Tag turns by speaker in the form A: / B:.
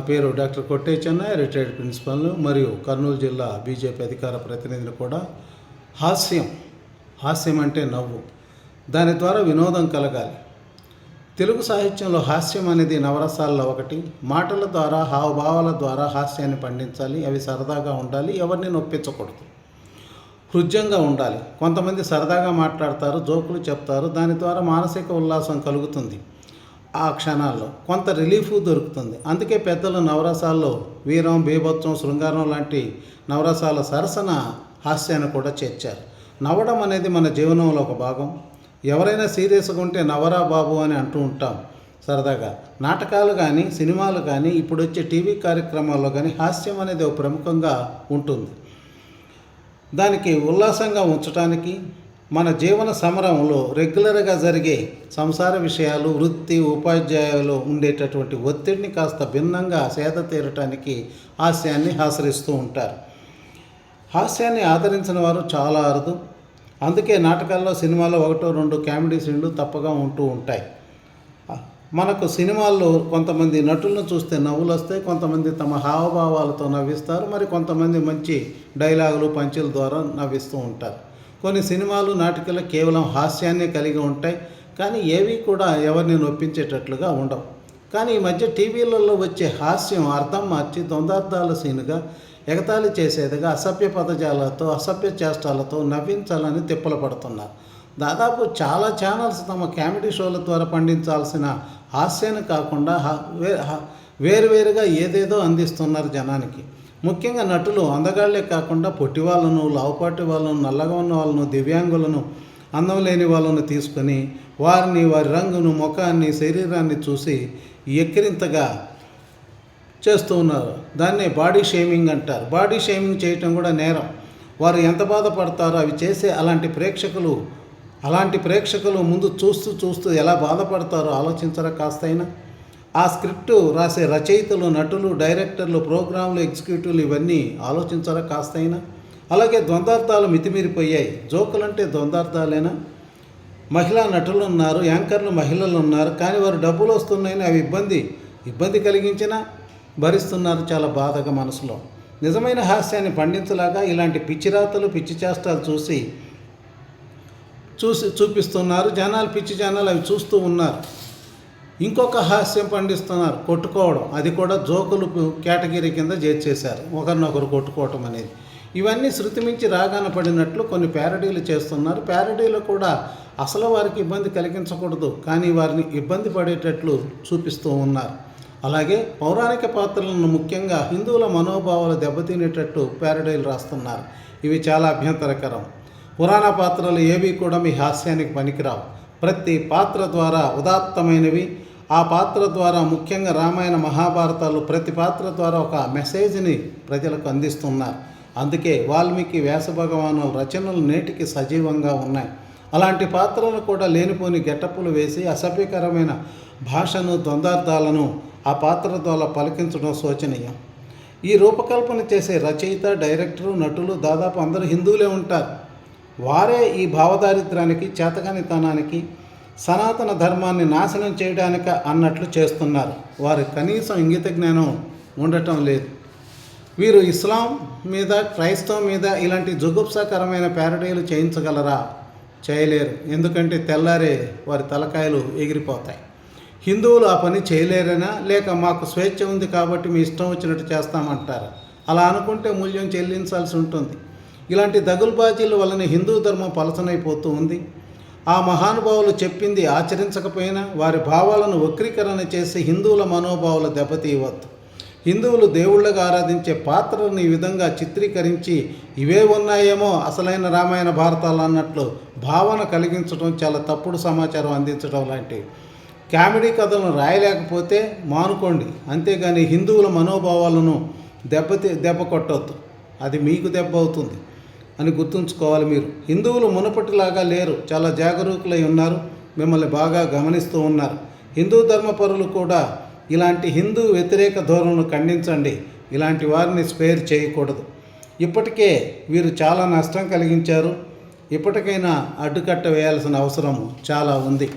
A: నా పేరు డాక్టర్ కొట్టే చెన్నై రిటైర్డ్ ప్రిన్సిపల్ మరియు కర్నూలు జిల్లా బీజేపీ అధికార ప్రతినిధిని కూడా. హాస్యం. హాస్యం అంటే నవ్వు. దాని ద్వారా వినోదం కలగాలి. తెలుగు సాహిత్యంలో హాస్యం అనేది నవరసాల్లో ఒకటి. మాటల ద్వారా హావభావాల ద్వారా హాస్యాన్ని పండించాలి. అవి సరదాగా ఉండాలి. ఎవరిని నొప్పించకూడదు. హృద్యంగా ఉండాలి. కొంతమంది సరదాగా మాట్లాడతారు జోకులు చెప్తారు. దాని ద్వారా మానసిక ఉల్లాసం కలుగుతుంది. ఆ క్షణాల్లో కొంత రిలీఫ్ దొరుకుతుంది. అందుకే పెద్దలు నవరసాల్లో వీరం బీభత్సం శృంగారం లాంటి నవరసాల సరసన హాస్యాన్ని కూడా చేర్చారు. నవ్వడం అనేది మన జీవనంలో ఒక భాగం. ఎవరైనా సీరియస్గా ఉంటే నవరా బాబు అని అంటూ ఉంటాం సరదాగా. నాటకాలు కానీ సినిమాలు కానీ ఇప్పుడు వచ్చే టీవీ కార్యక్రమాల్లో కానీ హాస్యం అనేది ఒక ప్రముఖంగా ఉంటుంది. దానికి ఉల్లాసంగా ఉంచడానికి మన జీవన సమరంలో రెగ్యులర్గా జరిగే సంసార విషయాలు వృత్తి ఉపాధ్యాయులు ఉండేటటువంటి ఒత్తిడిని కాస్త భిన్నంగా సేద తీరటానికి హాస్యాన్ని ఆశ్రయిస్తూ ఉంటారు. హాస్యాన్ని ఆదరించిన వారు చాలా అరుదు. అందుకే నాటకాల్లో సినిమాలో ఒకటో రెండు కామెడీ సీన్లు తప్పగా ఉంటూ ఉంటాయి. మనకు సినిమాల్లో కొంతమంది నటులను చూస్తే నవ్వులు వస్తాయి కొంతమంది తమ హావభావాలతో నవ్విస్తారు మరి కొంతమంది మంచి డైలాగులు పంచుల ద్వారా నవ్విస్తూ ఉంటారు. కొన్ని సినిమాలు నాటికలు కేవలం హాస్యాన్ని కలిగి ఉంటాయి. కానీ ఏవి కూడా ఎవరిని నొప్పించేటట్లుగా ఉండవు. కానీ ఈ మధ్య టీవీలలో వచ్చే హాస్యం అర్థం మార్చి దొందార్థాల సీనుగా ఎగతాళి చేసేదిగా అసభ్య పదజాలతో అసభ్య చేష్టాలతో నవ్వించాలని తిప్పలు పడుతున్నారు. దాదాపు చాలా ఛానల్స్ తమ కామెడీ షోల ద్వారా పండించాల్సిన హాస్యాన్ని కాకుండా హా- వే వేరువేరుగా ఏదేదో అందిస్తున్నారు జనానికి. ముఖ్యంగా నటులు అందగాళ్ళే కాకుండా పొట్టి వాళ్ళను లావుపాటి వాళ్ళను నల్లగా ఉన్న వాళ్ళను దివ్యాంగులను అందం లేని వాళ్ళను తీసుకొని వారిని వారి రంగును ముఖాన్ని శరీరాన్ని చూసి ఎక్కిరింతగా చేస్తూ ఉన్నారు. దాన్నే బాడీ షేమింగ్ అంటారు. బాడీ షేమింగ్ చేయటం కూడా నేరం. వారు ఎంత బాధపడతారో అవి చేసే అలాంటి ప్రేక్షకులు అలాంటి ప్రేక్షకులు ముందు చూస్తూ చూస్తూ ఎలా బాధపడతారో ఆలోచించరా కాస్తైనా? ఆ స్క్రిప్ట్ రాసే రచయితలు నటులు డైరెక్టర్లు ప్రోగ్రాంలు ఎగ్జిక్యూటివ్లు ఇవన్నీ ఆలోచించరా కాస్తైనా? అలాగే ద్వందార్థాలు మితిమీరిపోయాయి. జోకులంటే ద్వందార్థాలేనా? మహిళా నటులు ఉన్నారు యాంకర్లు మహిళలు ఉన్నారు కానీ వారు డబ్బులు వస్తున్నాయని అవి ఇబ్బంది. ఇబ్బంది కలిగించినా భరిస్తున్నారు చాలా బాధగా మనసులో. నిజమైన హాస్యాన్ని పండించలాగా ఇలాంటి పిచ్చిరాతలు పిచ్చి చేష్టాలు చూసి చూసి చూపిస్తున్నారు. జనాలు పిచ్చి జనాలు అవి చూస్తూ ఉన్నారు. ఇంకొక హాస్యం పండిస్తున్నారు కొట్టుకోవడం. అది కూడా జోకులు కేటగిరీ కింద చేర్చేశారు. ఒకరినొకరు కొట్టుకోవటం అనేది. ఇవన్నీ శృతి మించి రాగాన పడినట్లు కొన్ని ప్యారడీలు చేస్తున్నారు. ప్యారడీలు కూడా అసలు వారికి ఇబ్బంది కలిగించకూడదు. కానీ వారిని ఇబ్బంది పడేటట్లు చూపిస్తూ ఉన్నారు. అలాగే పౌరాణిక పాత్రలను ముఖ్యంగా హిందువుల మనోభావాలు దెబ్బతినేటట్టు ప్యారడీలు రాస్తున్నారు. ఇవి చాలా అభ్యంతరకరం. పురాణ పాత్రలు ఏవి కూడా మీ హాస్యానికి పనికిరావు. ప్రతి పాత్ర ద్వారా ఉదాత్తమైనవి ఆ పాత్ర ద్వారా ముఖ్యంగా రామాయణ మహాభారతాలు ప్రతి పాత్ర ద్వారా ఒక మెసేజ్ని ప్రజలకు అందిస్తున్నారు. అందుకే వాల్మీకి వ్యాస భగవాను రచనలు నేటికి సజీవంగా ఉన్నాయి. అలాంటి పాత్రలు కూడా లేనిపోని గెటప్పులు వేసి అసభ్యకరమైన భాషను ద్వందార్థాలను ఆ పాత్ర ద్వారా పలికించడం శోచనీయం. ఈ రూపకల్పన చేసే రచయిత డైరెక్టరు నటులు దాదాపు అందరూ హిందువులే ఉంటారు. వారే ఈ భావదారిద్ర్యానికి చేతకానితనానికి సనాతన ధర్మాన్ని నాశనం చేయడానిక అన్నట్లు చేస్తున్నారు. వారి కనీసం ఇంగిత జ్ఞానం ఉండటం లేదు. వీరు ఇస్లాం మీద క్రైస్తవం మీద ఇలాంటి జుగుప్సాకరమైన ప్యారడీలు చేయించగలరా? చేయలేరు. ఎందుకంటే తెల్లారే వారి తలకాయలు ఎగిరిపోతాయి. హిందువులు ఆ పని చేయలేరనా? లేక మాకు స్వేచ్ఛ ఉంది కాబట్టి మీ ఇష్టం వచ్చినట్టు చేస్తామంటారు? అలా అనుకుంటే మూల్యం చెల్లించాల్సి ఉంటుంది. ఇలాంటి దగులుబాజీల వలన హిందూ ధర్మం పలసనైపోతూ ఉంది. ఆ మహానుభావులు చెప్పింది ఆచరించకపోయినా వారి భావాలను వక్రీకరణ చేసి హిందువుల మనోభావాలు దెబ్బతీయవద్దు. హిందువులు దేవుళ్ళగా ఆరాధించే పాత్రలను ఈ విధంగా చిత్రీకరించి ఇవే ఉన్నాయేమో అసలైన రామాయణ భారతాలు అన్నట్లు భావన కలిగించడం చాలా తప్పుడు సమాచారం అందించడం లాంటివి కామెడీ కథలను రాయలేకపోతే మానుకోండి. అంతేగాని హిందువుల మనోభావాలను దెబ్బతి దెబ్బ కొట్టవద్దు అది మీకు దెబ్బ అవుతుంది. అని గుర్తుంచుకోవాలి మీరు. హిందువులు మునపటిలాగా లేరు. చాలా జాగరూకులై ఉన్నారు. మిమ్మల్ని బాగా గమనిస్తూ ఉన్నారు. హిందూ ధర్మపరులు కూడా ఇలాంటి హిందూ వ్యతిరేక ధోరణులు ఖండించండి. ఇలాంటి వారిని స్పేర్ చేయకూడదు. ఇప్పటికే వీరు చాలా నష్టం కలిగించారు. ఇప్పటికైనా అడ్డుకట్ట వేయాల్సిన అవసరం చాలా ఉంది.